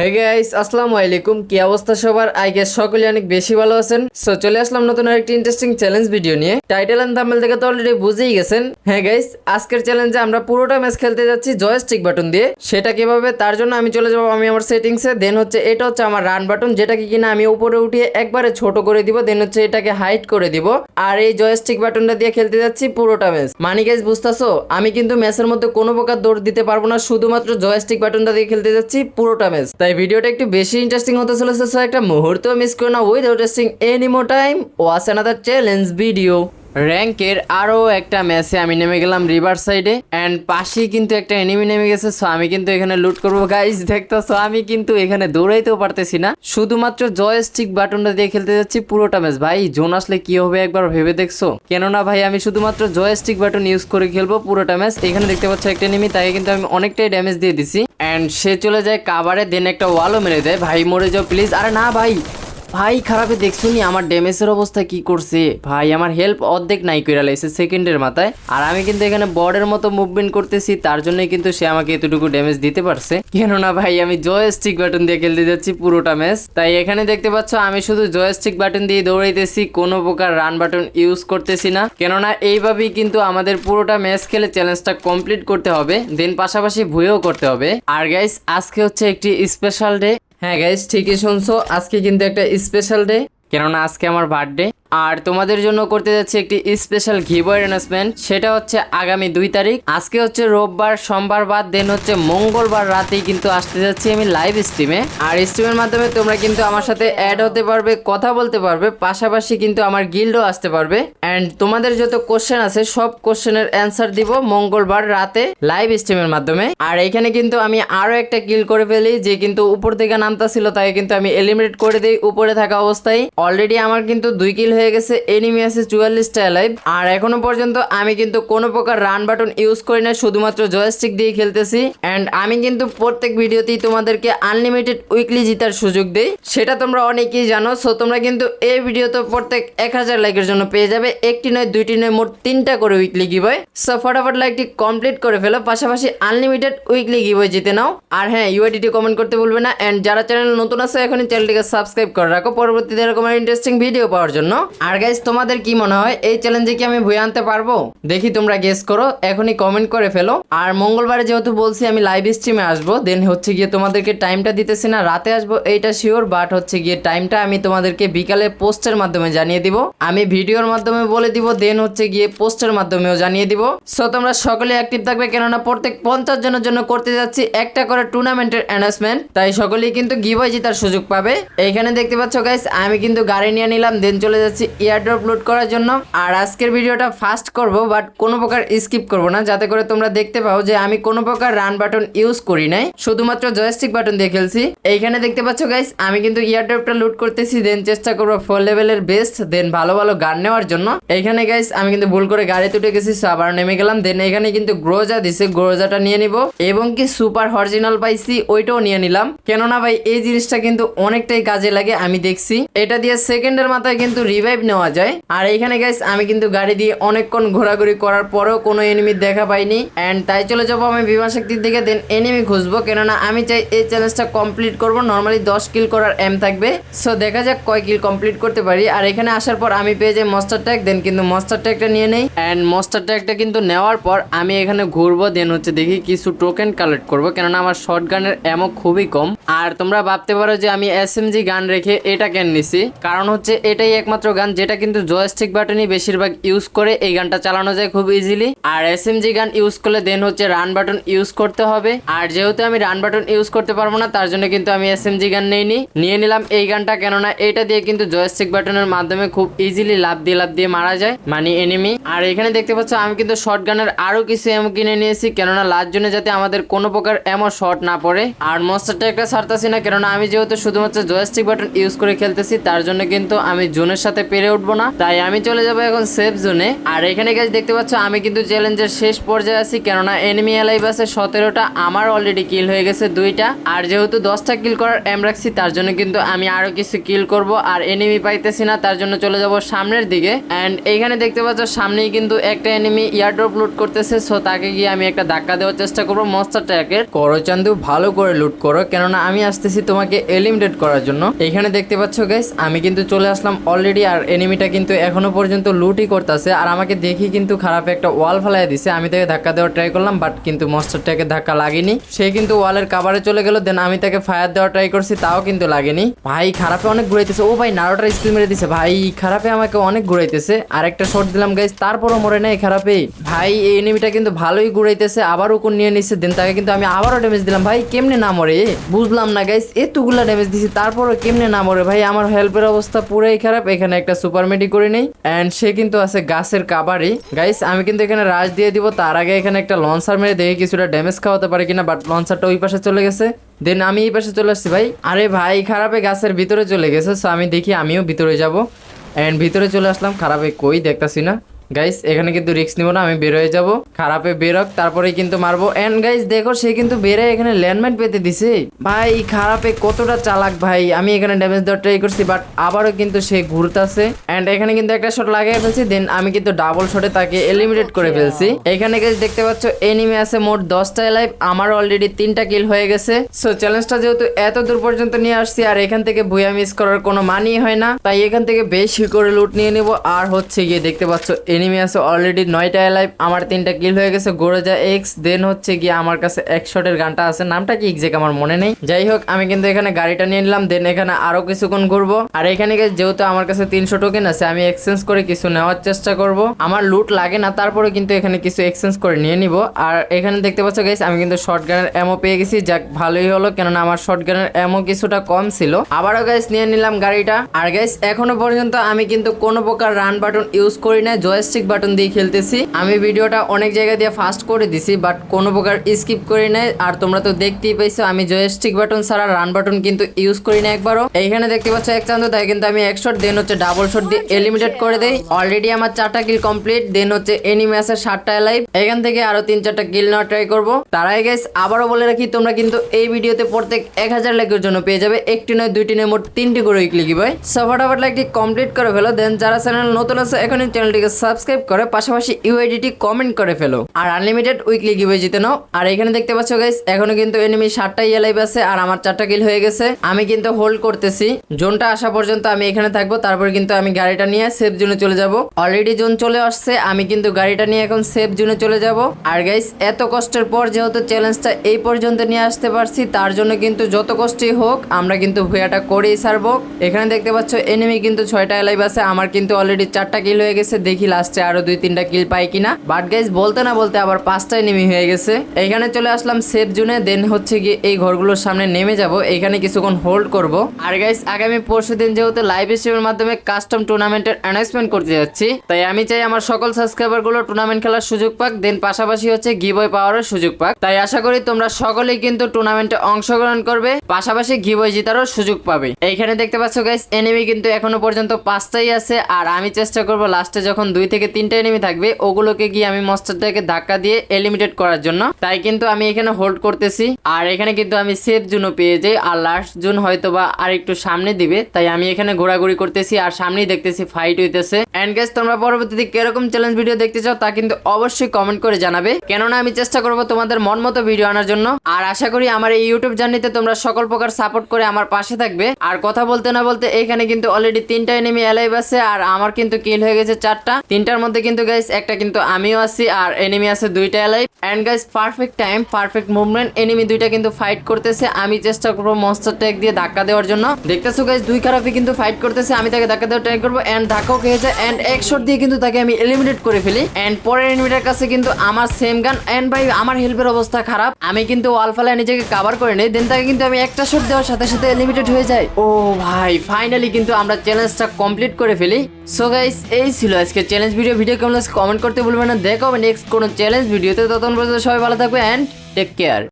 Hey guys আসসালামু আলাইকুম। কি অবস্থা সবার? আই গেস সকলে অনেক বেশি ভালো আছেন। সো চলে আসলাম নতুন আরেকটি ইন্টারেস্টিং চ্যালেঞ্জ ভিডিও নিয়ে। টাইটেল এন্ড থাম্বনেল থেকে তো অলরেডি বুঝেই গেছেন। হ্যাঁ গাইস আজকের চ্যালেঞ্জে আমরা পুরোটা ম্যাচ খেলতে যাচ্ছি জয়স্টিক বাটন দিয়ে। সেটা কীভাবে? তার জন্য আমি চলে যাব আমি আমার সেটিংসে দেন হচ্ছে এটা হচ্ছে আমার রান বাটন যেটাকে কিনা আমি উপরে উঠিয়ে একবারে ছোট করে দিব। দেন হচ্ছে এটাকে হাইট করে দিব। আর এই জয়স্টিক বাটনটা দিয়ে খেলতে যাচ্ছি পুরোটা ম্যাচ মানি গাইস বুঝতেছো? আমি কিন্তু ম্যাচের মধ্যে কোনো প্রকার দৌড় দিতে পারব না। শুধুমাত্র জয়স্টিক বাটনটা দিয়ে খেলতে যাচ্ছি পুরোটা ম্যাচ তাই ভিডিওটা একটু বেশি ইন্টারেস্টিং হতে চলেছে একটা মুহূর্ত মিস করে না with interesting any time watch another challenge video র্যাঙ্কের আরও একটা ম্যাচে আমি নেমে গেলাম রিভার সাইডে। অ্যান্ড পাশেই কিন্তু একটা এনিমি নেমে গেছে সো আমি কিন্তু এখানে লুট করব। গাইজ দেখতেছো, আমি কিন্তু এখানে দৌড়াইতেও পারতেছি না। শুধুমাত্র জয়স্টিক বাটনটা দিয়ে খেলতে যাচ্ছি, পুরোটা ম্যাচ ভাই জোন আসলে কি হবে একবার ভেবে দেখছ? কেননা ভাই, আমি শুধুমাত্র জয়স্টিক বাটন ইউজ করে খেলব পুরোটা ম্যাচ এখানে দেখতে পাচ্ছ একটা এনিমি তাকে কিন্তু আমি অনেকটাই ড্যামেজ দিয়ে দিছি। অ্যান্ড সে চলে যায় কাবারে দেন একটা ওয়ালও মেরে দেয়। ভাই, মরে যাও প্লিজ আরে না, ভাই! ভাই, খারাপে দেখছ নি আমার ড্যামেজের অবস্থা কি করছে? ভাই, আমার হেল্প অর্ধেক নাই কইরা লাইছে সেকেন্ডের মাথায়। আর আমি কিন্তু এখানে বর্ডের মতো মুভমেন্ট করতেছি, তার জন্যই কিন্তু সে আমাকে এতটুকু ড্যামেজ দিতে পারছে। কেননা ভাই, আমি জয়স্টিক বাটন দিয়ে খেলতে যাচ্ছি, পুরোটা ম্যাচ তাই এখানে দেখতে পাচ্ছ, আমি শুধু জয়স্টিক বাটন দিয়ে দৌড়াইতেছি, কোনো প্রকার রান বাটন ইউজ করতেছি না। কেননা এইভাবেই কিন্তু আমাদের পুরোটা ম্যাচ খেলে চ্যালেঞ্জটা কমপ্লিট করতে হবে দেন পাশাপাশি ভুয়েও করতে হবে। আর গাইস আজকে হচ্ছে একটি স্পেশাল ডে হ্যাঁ গাইস ঠিকই শুনছো। আজকে কিন্তু একটা স্পেশাল ডে কেননা আজকে আমার বার্থডে আর তোমাদের জন্য করতে যাচ্ছি একটি স্পেশাল গিভওয়ে অ্যানাউন্সমেন্ট সেটা হচ্ছে আগামী দুই তারিখ। আজকে হচ্ছে রোববার, সোমবার বাদ দেন হচ্ছে মঙ্গলবার রাতেই কিন্তু আসতে যাচ্ছি আমি লাইভ স্ট্রিমে আর স্ট্রিমের মাধ্যমে তোমরা কিন্তু আমার সাথে অ্যাড হতে পারবে, কথা বলতে পারবে, পাশাপাশি কিন্তু আমার গিল্ডও আসতে পারবে। অ্যান্ড তোমাদের যত কোশ্চেন আছে, সব কোশ্চেনের অ্যান্সার দিব মঙ্গলবার রাতে লাইভ স্ট্রিমের মাধ্যমে। আর এখানে কিন্তু আমি আরও একটা গিল করে ফেলি, যে কিন্তু উপর থেকে নামতা ছিল তাকে কিন্তু আমি এলিমিনেট করে দিই উপরে থাকা অবস্থায়। অলরেডি আমার কিন্তু দুই কিল হয়ে গেছে এনিমি আছে চুয়াল্লিশটা লাইভ আর এখনও পর্যন্ত আমি কিন্তু কোনো প্রকার রান বাটন ইউজ করি না, শুধুমাত্র জয়স্টিক দিয়ে খেলতেছি। অ্যান্ড আমি কিন্তু প্রত্যেক ভিডিওতেই তোমাদেরকে আনলিমিটেড উইকলি জিতার সুযোগ দিই। সেটা তোমরা অনেকেই জানো সো তোমরা কিন্তু এই ভিডিও ভিডিওতে প্রত্যেক এক হাজার লাইকের জন্য পেয়ে যাবে। একটি নয়, দুইটি নয়, মোট তিনটা করে উইকলি গিবয় সো ফটাফট লাইকটি কমপ্লিট করে ফেলো, পাশাপাশি আনলিমিটেড উইকলি গিবয় জিতে নাও। আর হ্যাঁ ইউআইডিটি কমেন্ট করতে ভুলবে না। অ্যান্ড যারা চ্যানেল নতুন আছে, এখনই চ্যানেলটিকে সাবস্ক্রাইব করে রাখো। পরবর্তীতে এরকম ইন্টারেস্টিং ভিডিও পাওয়ার জন্য। আর গাইজ তোমাদের কি মনে হয়? এই চ্যালেঞ্জে কি আমি ভুয়ে আনতে পারব? দেখি তোমরা গেস করো, এখনই কমেন্ট করে ফেলো। আর মঙ্গলবারে যেহেতু বলছি, আমি লাইভ স্ট্রিমে আসব দেন হচ্ছে গিয়ে তোমাদেরকে টাইমটা দিতেছি না, রাতে আসব, এইটা শিওর বাট হচ্ছে গিয়ে টাইমটা আমি তোমাদেরকে বিকালে পোস্টের মাধ্যমে জানিয়ে দিব। আমি ভিডিওর মাধ্যমে বলে দিব দেন হচ্ছে গিয়ে পোস্টের মাধ্যমেও জানিয়ে দিব। সো তোমরা সকলে অ্যাক্টিভ থাকবে, কেননা প্রত্যেক পঞ্চাশ জনের জন্য করতে যাচ্ছি একটা করে টুর্নামেন্টের অ্যানাউন্সমেন্ট তাই সকলেই কিন্তু গিভয় জেতার সুযোগ পাবে। এখানে দেখতে পাচ্ছ গাইস আমি কিন্তু গাড়ি নিয়ে নিলাম দেন চলে যাচ্ছি এয়ারড্রপ লোড করার জন্য। আর আজকের ভিডিওটা ফাস্ট করব বাট কোনো প্রকার স্কিপ করব না। যাতে করে তোমরা দেখতে পাও যে আমি কোনো প্রকার রান বাটন ইউজ করি নাই। শুধুমাত্র জয়স্টিক বাটন দিয়ে খেলছি। এইখানে দেখতে পাচ্ছ গাইস আমি কিন্তু এয়ারড্রপটা লুট করতেছি দেন চেষ্টা করব ফোর লেভেলের বেস্ট দেন ভালো ভালো গান নেওয়ার জন্য। এইখানে গাইস আমি কিন্তু ভুল করে গাড়ি তুটে গেছি so আবার নেমে গেলাম। দেন এখানে কিন্তু গ্রোজা দিছে গ্রোজাটা নিয়ে নিব। এবং কি সুপার অরিজিনাল পাইছি, ওইটাও নিয়ে নিলাম। কেননা ভাই, এই জিনিসটা কিন্তু অনেকটাই কাজে লাগে, আমি দেখছি। এটা দিয়ে সেকেন্ডের মাথায় কিন্তু রিভাইভ নেওয়া যায়। আর এইখানে গাইস আমি কিন্তু গাড়ি দিয়ে অনেকক্ষণ ঘোরাঘুরি করার পরেও কোনো এনিমি দেখা পাইনি। অ্যান্ড তাই চলে যাব আমি বিমান শক্তির দিকে দেন এনিমি খুঁজবো। কেননা আমি চাই এই চ্যালেঞ্জটা কমপ্লিট করব। নর্মালি দশ কিল করার এম থাকবে। সো দেখা যাক কয় কিল কমপ্লিট করতে পারি। আর এখানে আসার পর আমি পেয়ে যাই মস্টার ট্যাগ দেন কিন্তু মস্টার ট্যাগটা নিয়ে নেই। অ্যান্ড মস্টার ট্যাগটা কিন্তু নেওয়ার পর আমি এখানে ঘুরবো। দেন হচ্ছে দেখি কিছু টোকেন কালেক্ট করব। কেননা আমার শর্ট গানের এমও খুবই কম। আর তোমরা ভাবতে পারো যে আমি এস গান রেখে এটা কেন নিছি? কারণ হচ্ছে এটাই একমাত্র গান যেটা কিন্তু জয়স্টিক বাটনই বেশিরভাগ ইউজ করে, এই গানটা চালানো যায় খুব ইজিলি আর এস গান ইউজ করলে দেন হচ্ছে রান বাটন ইউজ করতে হবে। আর যেহেতু আমি রান বাটন ইউজ করতে পারব না, তার জন্য কিন্তু আমি এস গান নেইনি। নিয়ে নিলাম এই গানটা, কেননা এইটা দিয়ে কিন্তু জয়স্টিক বাটনের মাধ্যমে খুব ইজিলি লাভ দিয়ে লাভ দিয়ে মারা যায় মানে এনিমি আর এখানে দেখতে পাচ্ছ, আমি কিন্তু শর্ট গানের আরও কিছু এমো কিনে নিয়েছি, কেননা লাস্ট জন্য যাতে আমাদের কোনো প্রকার এমো শর্ট না পড়ে। আর মস্টারটা একটা ছাড়তাছি না, কেননা আমি যেহেতু শুধুমাত্র জয়স্টিক বাটন ইউজ করে খেলতেছি, তার জন্য কিন্তু আমি জোনের সাথে পেরে উঠবো না। তাই আমি চলে যাব এখন সেফ জোনে আর এখানে গাছ দেখতে পাচ্ছ, আমি কিন্তু চ্যালেঞ্জের শেষ পর্যায়ে আছি, কেননা এনিমি অ্যালাইভ আছে সতেরোটা, আমার অলরেডি কিল হয়ে গেছে দুইটা। আর যেহেতু দশটা কিল করার এম রাখছি তার জন্য কিন্তু আমি আরও কিছু কিল করব। আর এনিমি পাইতেছি না, তার জন্য চলে যাব সামনের দিকে। অ্যান্ড এইখানে দেখতে পাচ্ছ, সামনেই কিন্তু একটা এনিমি ইয়ারড্রপ লুট করতেছে সো তাকে গিয়ে আমি একটা ধাক্কা দেওয়ার চেষ্টা করব মস্টার ট্র্যাকের করো চান্দু, ভালো করে লুট করো, কেননা আমি আসতেছি তোমাকে এলিমিনেট করার জন্য। এখানে দেখতে পাচ্ছ গাইস আমি কিন্তু চলে আসলাম অলরেডি আর এনিমিটা কিন্তু এখনও পর্যন্ত লুটই করতেছে। আর আমাকে দেখি কিন্তু খারাপ একটা ওয়াল ফেলাই দিছে। আমি তাকে ধাক্কা দেওয়ার ট্রাই করলাম বাট কিন্তু মস্টারটাকে ধাক্কা লাগেনি। সে কিন্তু ওয়ালের কাভারে চলে গেল দেন আমি তাকে ফায়ার দেওয়ার ট্রাই করছি, তাও কিন্তু লাগেনি। ভাই, খারাপে অনেক ঘুরাইতেছে। ও ভাই, নারোটার স্কিল মেরে দিছে। ভাই, খারাপে আমাকে অনেক ঘুরাইতেছে। আর একটা শট দিলাম গাইস তারপরও মরে নাই খারাপে। ভাই, এই এনিমিটা কিন্তু ভালোই ঘুরাইতেছে, আবার উকুন নিয়ে নিচ্ছে দেন তাকে কিন্তু আমি আবারও ড্যামেজ দিলাম। ভাই, কেমনে না মরে? বুঝলাম না গাইস এতগুলা ড্যামেজ দিছি, তারপরও কেমনে না মরে? ভাই, আমার হেল্পের অবস্থা পুরাই খারাপ। এখানে একটা সুপার মেডি করে নেই অ্যান্ড সে কিন্তু আছে গাছের কাবারে গাইস আমি কিন্তু এখানে রাশ দিয়ে দিব, তার আগে এখানে একটা লঞ্চার মেরে দেখে কিছুটা ড্যামেজ খাওয়াতে পারে কিনা বাট লঞ্চারটা ওই পাশে চলে গেছে। দেন আমি এই পাশে চলে আসছি ভাই। আরে ভাই, খারাপে গাছের ভিতরে চলে গেছে সো আমি দেখি আমিও ভিতরে যাব। অ্যান্ড ভিতরে চলে আসলাম, খারাপে কই দেখতাছি না। গাইস এখানে কিন্তু রিস্ক নিব না, আমি বের হয়ে যাব। খারাপে বেরোক তারপরে কিন্তু মারবো। এন্ড গাইস দেখো, সে কিন্তু বেরে এখানে ল্যান্ডমাইন পেতে দিছে। ভাই, খারাপে কতটা চালাক ভাই। আমি এখানে ড্যামেজ দেওয়ার ট্রাই করছি বাট আবারও কিন্তু সে ঘুরতেছে। এন্ড এখানে কিন্তু একটা শট লাগিয়ে ফেলছি দেন আমি কিন্তু ডাবল শটে তাকে এলিমিনেট করে ফেলছি। এখানে গাইস দেখতে পাচ্ছ এনিমি আছে মোট দশটা লাইভ আমার অলরেডি তিনটা কিল হয়ে গেছে। সো চ্যালেঞ্জটা যেহেতু এত দূর পর্যন্ত নিয়ে আসছি, আর এখান থেকে ভুয়া মিস করার কোনো মানই হয় না। তাই এখান থেকে বেশি করে লুট নিয়ে নিব। আর হচ্ছে গিয়ে দেখতে পাচ্ছ এনিমি আছে অলরেডি নয়টা লাইভ আমার তিনটা কিল হয়ে গেছে গোরজা এক্স দেন হচ্ছে গিয়ে আমার কাছে এক শটের গানটা আছে, নামটা কি এক্সাক্ট আমার মনে নেই। যাই হোক, আমি কিন্তু এখানে গাড়িটা নিয়ে নিলাম দেন এখানে আরও কিছুক্ষণ ঘুরবো। আর এখানে যেহেতু আমার কাছে তিনশো টোকেন আছে, আমি এক্সচেঞ্জ করে কিছু নেওয়ার চেষ্টা করব। আমার লুট লাগে না, তারপরে কিন্তু এখানে কিছু এক্সচেঞ্জ করে নিয়ে নিব। আর এখানে দেখতে পাচ্ছ গাইস আমি কিন্তু শর্ট গানের এমও পেয়ে গেছি, যাক ভালোই হলো, কেননা আমার শর্ট গানের এমও কিছুটা কম ছিল। আবারও গাইস নিয়ে নিলাম গাড়িটা। আর গাইস এখনও পর্যন্ত আমি কিন্তু কোনো প্রকার রান বাটন ইউজ করি না জয়স্টিক বাটন দিয়ে খেলতেছি। আমি ভিডিওটা অনেক জায়গা দিয়ে ফাস্ট করে দিছি বাট কোনো প্রকার স্কিপ করি নাই। আর তোমরা তো দেখতেই পাইছো, আমি জয়স্টিক বাটন ছাড়া রান বাটন কিন্তু ইউজ করি না একবারও। এইখানে দেখতে পাচ্ছ এক চান্দ, তাই কিন্তু আমি এক শট দেন হচ্ছে ডাবল শট দিয়ে এলিমিনেট করে দেই। অলরেডি আমার চারটা কিল কমপ্লিট দেন হচ্ছে এনিমি আছে সাতটা লাইভ এখান থেকে আরও তিন চারটা কিল নেওয়া ট্রাই করব। তার আগে আবারও বলে রাখি, তোমরা কিন্তু এই ভিডিওতে প্রত্যেক এক হাজার লাইকের জন্য পেয়ে যাবে। একটি নয়, দুইটি নয়, মোট তিনটি করে উইকলি কি ভাই। সো ফটাফট লাইকটি কমপ্লিট করে ফেলো। দেন যারা চ্যানেল নতুন আছে, এখনই চ্যানেলটিকে সাবস্ক্রাইব করে পাশাপাশি ইউআইডিটি কমেন্ট করে ফেলো। আর আনলিমিটেড উইকলি গিভে জিতে নাও। আর এখানে দেখতে পাচ্ছ গাইস এখনও কিন্তু এনিমি সাতটা ইয়েলাইভ আছে আর আমার চারটা কিল হয়ে গেছে। আমি কিন্তু হোল্ড করতেছি। জোনটা আসা পর্যন্ত আমি এখানে থাকব, তারপর কিন্তু আমি গাড়িটা নিয়ে সেফ জোনে চলে যাব। অলরেডি জোন চলে আসছে, আমি কিন্তু গাড়িটা নিয়ে এখন সেফ জোনে চলে যাব। আর গাইস এত কষ্টের পর যেহেতু চ্যালেঞ্জটা এই পর্যন্ত নিয়ে আসতে পারছি, তার জন্য কিন্তু যত কষ্টই হোক, আমরা কিন্তু ভুয়াটা করেই সারবো এখানে দেখতে পাচ্ছ এনিমি কিন্তু ছয়টা এলাইভ আছে, আমার কিন্তু অলরেডি চারটা কিল হয়ে গেছে, দেখি লাস্টে আরও দুই তিনটা কিল পাই কিনা। বাট গাইস বলতে না বলতে আবার পাঁচটা এনিমি হয়ে গেছে। এখানে চলে আসলাম সেফ জোনে দেন হচ্ছে গিয়ে এই ঘরগুলোর সামনে নেমে যাব। এখানে কিছুক্ষণ হোল্ড করব। আর গাইস আগামী পরশু দিন যেহেতু লাইভ স্ট্রিমের মাধ্যমে কাস্টম টুর্নামেন্টের অ্যানাউন্সমেন্ট করতে যাচ্ছি, তাই আমি চাই আমার সকল সাবস্ক্রাইবারগুলো টুর্নামেন্ট খেলার সুযোগ পাক দেন পাশাপাশি হচ্ছে গিবই পাওয়ারও সুযোগ পাক। তাই আশা করি তোমরা সকলেই কিন্তু টুর্নামেন্টে অংশগ্রহণ করবে, পাশাপাশি গিবই জেতারও সুযোগ পাবে। এইখানে দেখতে পাচ্ছ গাইস এনিমি কিন্তু এখনও পর্যন্ত পাঁচটাই আছে, আর আমি চেষ্টা করব লাস্টে যখন দুই থেকে তিনটা এনিমি থাকবে, ওগুলোকে গিয়ে আমি মস্টারটাকে ধাক্কা দিয়ে এলিমিনেট করার জন্য। তাই কিন্তু আমি এখানে হোল্ড করতেছি। আর এখানে কিন্তু আমি সেফ জোনও পেয়ে যাই। আর লাস্ট জোন হয়তো বা আর একটু সামনে দিবে। তাই আমি এখানে ঘোরাঘুরি করতেছি আর সামনেই দেখতেছি ফাইট হইতেছে। এন্ড গেস তোমরা পরবর্তীতে কীরকম চ্যালেঞ্জ ভিডিও দেখতে চাও তা কিন্তু অবশ্যই কমেন্ট করে জানাবে। কেননা আমি চেষ্টা করব তোমাদের মন মতো ভিডিও আনার জন্য। আর আশা করি আমার এই ইউটিউব জার্নিতে তোমরা সকল প্রকার সাপোর্ট করে আমার পাশে থাকবে। আর কথা বলতে না বলতে এখানে কিন্তু অলরেডি তিনটা এনিমি অ্যালাইভ আছে। আর আমার কিন্তু কিল হয়ে গেছে চারটা। তিনটার মধ্যে কিন্তু গাইস একটা কিন্তু আমিও আছি আর এনিমি আছে দুইটা alive and guys perfect time perfect movement enemy দুইটা কিন্তু ফাইট করতেছে। আমি চেষ্টা করব মনস্টার ট্যাগ দিয়ে ধাক্কা দেওয়ার জন্য। দেখতেছো গাইস দুই খারাপই কিন্তু ফাইট করতেছে, আমি তাকে ধাক্কা দেওয়ার ট্রাই করব। এন্ড ধাক্কাও খেয়েছে এন্ড এক শট দিয়ে কিন্তু তাকে আমি এলিমিনেট করে ফেলি। অ্যান্ড পরের এনিমিটার কাছে কিন্তু আমার সেম গান এন্ড ভাই, আমার হেল্পের অবস্থা খারাপ। আমি কিন্তু ওয়াল ফালায় নিজেকে কাভার করে নিই। দেন তাকে কিন্তু আমি একটা শট দেওয়ার সাথে সাথে এলিমিনেট হয়ে যায়। ও ভাই ফাইনালি কিন্তু আমরা চ্যালেঞ্জটা কমপ্লিট করে ফেলি। সো গাইস এই ছিল আজকে চ্যালেঞ্জ ভিডিও ভিডিও কেমন কমেন্ট করতে ভুলবেন না। দেখো নেক্সট কোনো চ্যালেঞ্জ ভিডিওতে ততক্ষণ পর্যন্ত সবাই ভালো থাকবে অ্যান্ড টেক কেয়ার